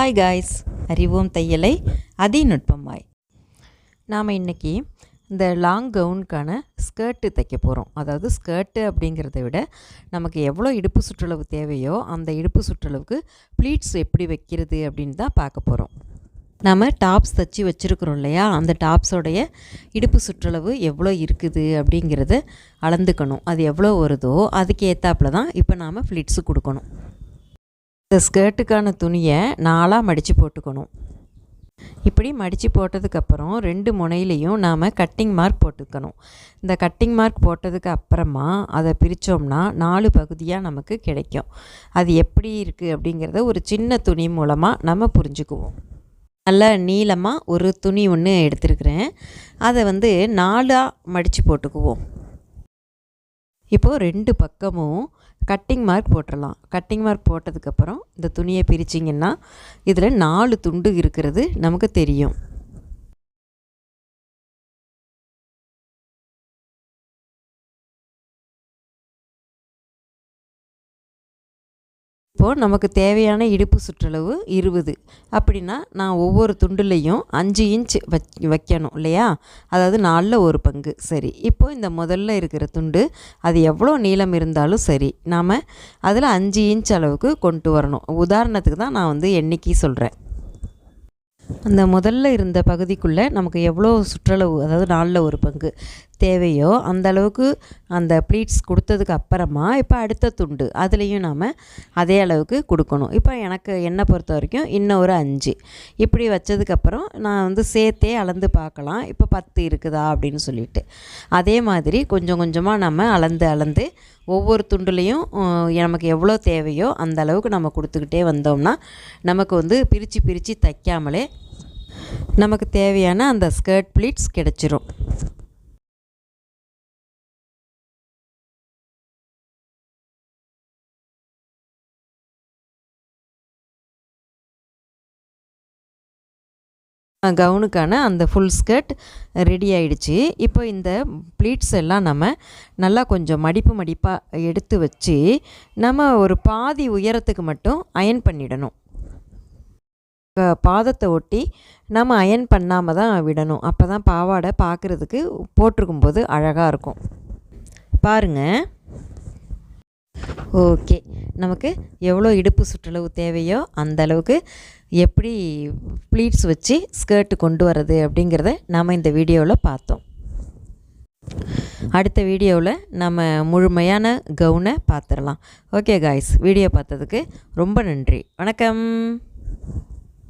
Hi guys அறிவோம் தையலை அதிநுட்பமாய். நாம் இன்றைக்கி இந்த லாங் கவுனுக்கான ஸ்கர்ட்டு தைக்க போகிறோம் அதாவது ஸ்கர்ட்டு அப்படிங்கிறத விட நமக்கு எவ்வளோ இடுப்பு சுற்றளவு தேவையோ அந்த இடுப்பு சுற்றளவுக்கு ப்ளீட்ஸ் எப்படி வைக்கிறது அப்படின்னு தான் பார்க்க போகிறோம் நம்ம டாப்ஸ் தைச்சி வச்சுருக்குறோம் இல்லையா? அந்த டாப்ஸோடைய இடுப்பு சுற்றளவு எவ்வளோ இருக்குது அப்படிங்கிறத அளந்துக்கணும். அது எவ்வளோ வருதோ அதுக்கு ஏற்றாப்புல தான் இப்போ நாம் ஃப்ளிட்ஸு கொடுக்கணும். இந்த ஸ்கர்ட்டுக்கான துணியை நாலாக மடித்து போட்டுக்கணும். இப்படி மடித்து போட்டதுக்கப்புறம் ரெண்டு முனையிலையும் நாம் கட்டிங் மார்க் போட்டுக்கணும். இந்த கட்டிங் மார்க் போட்டதுக்கு அப்புறமா அதை பிரித்தோம்னா நாலு பகுதியாக நமக்கு கிடைக்கும். அது எப்படி இருக்குது அப்படிங்கிறத ஒரு சின்ன துணி மூலமாக நம்ம புரிஞ்சுக்குவோம். நல்ல நீளமாக ஒரு துணி ஒன்று எடுத்துருக்குறேன். அதை வந்து நாலாக மடித்து போட்டுக்குவோம். இப்போது ரெண்டு பக்கமும் கட்டிங் மார்க் போட்டுடலாம் கட்டிங் மார்க் போட்டதுக்கப்புறம் இந்த துணியை பிரிச்சிங்கன்னா இதில் நாலு துண்டு இருக்கிறது நமக்கு தெரியும். இப்போது நமக்கு தேவையான இடுப்பு சுற்றளவு இருபது. அப்படின்னா நான் ஒவ்வொரு துண்டுலேயும் அஞ்சு இன்ச் வைக்கணும் இல்லையா? அதாவது நாலில் ஒரு பங்கு. சரி. இப்போது இந்த முதல்ல இருக்கிற துண்டு அது எவ்வளோ நீளம் இருந்தாலும் சரி நாம் அதில் அஞ்சு இன்ச் அளவுக்கு கொண்டு வரணும். உதாரணத்துக்கு தான் நான் வந்து எண்ணிக்கை சொல்கிறேன் அந்த முதல்ல இருந்த பகுதிக்குள்ளே நமக்கு எவ்வளோ சுற்றளவு அதாவது நாலில் ஒரு பங்கு தேவையோ அந்த அளவுக்கு அந்த ப்ளீட்ஸ் கொடுத்ததுக்கு அப்புறமா இப்போ அடுத்த துண்டு அதுலேயும் நாம் அதே அளவுக்கு கொடுக்கணும். இப்போ எனக்கு என்னை பொறுத்த வரைக்கும் இன்னும் ஒரு அஞ்சு. இப்படி வச்சதுக்கப்புறம் நான் வந்து சேர்த்தே அளந்து பார்க்கலாம். இப்போ பத்து இருக்குதா அப்படின்னு சொல்லிட்டு. அதே மாதிரி கொஞ்சம் கொஞ்சமாக நம்ம அளந்து அளந்து ஒவ்வொரு துண்டுலேயும் நமக்கு எவ்வளோ தேவையோ அந்த அளவுக்கு நம்ம கொடுத்துக்கிட்டே வந்தோம்னா நமக்கு வந்து பிரித்து பிரித்து தைக்காமலே நமக்கு தேவையான அந்த ஸ்கர்ட் ப்ளீட்ஸ் கிடச்சிரும். கவுனுக்கான அந்த ஃபுல் ஸ்கர்ட் ரெடி ஆயிடுச்சு. இப்போ இந்த ப்ளீட்ஸ் எல்லாம் நம்ம நல்லா கொஞ்சம் மடிப்பு மடிப்பாக எடுத்து வச்சு நம்ம ஒரு பாதி உயரத்துக்கு மட்டும் அயன் பண்ணிடணும். பாதத்தை ஒட்டி நம்ம அயன் பண்ணாமல் தான் விடணும். அப்போ தான் பாவாடை பார்க்குறதுக்கு போட்டிருக்கும்போது அழகாக இருக்கும். பாருங்கள் ஓகே. நமக்கு எவ்வளோ இடுப்பு சுற்றளவு தேவையோ அந்த அளவுக்கு எப்படி ப்ளீட்ஸ் வச்சு ஸ்கர்ட்டு கொண்டு வர்றது அப்படிங்கிறத நாம் இந்த வீடியோவில் பார்த்தோம். அடுத்த வீடியோவில் நம்ம முழுமையான கவுனை பார்த்துடலாம். ஓகே காய்ஸ் வீடியோ பார்த்ததுக்கு ரொம்ப நன்றி. வணக்கம்.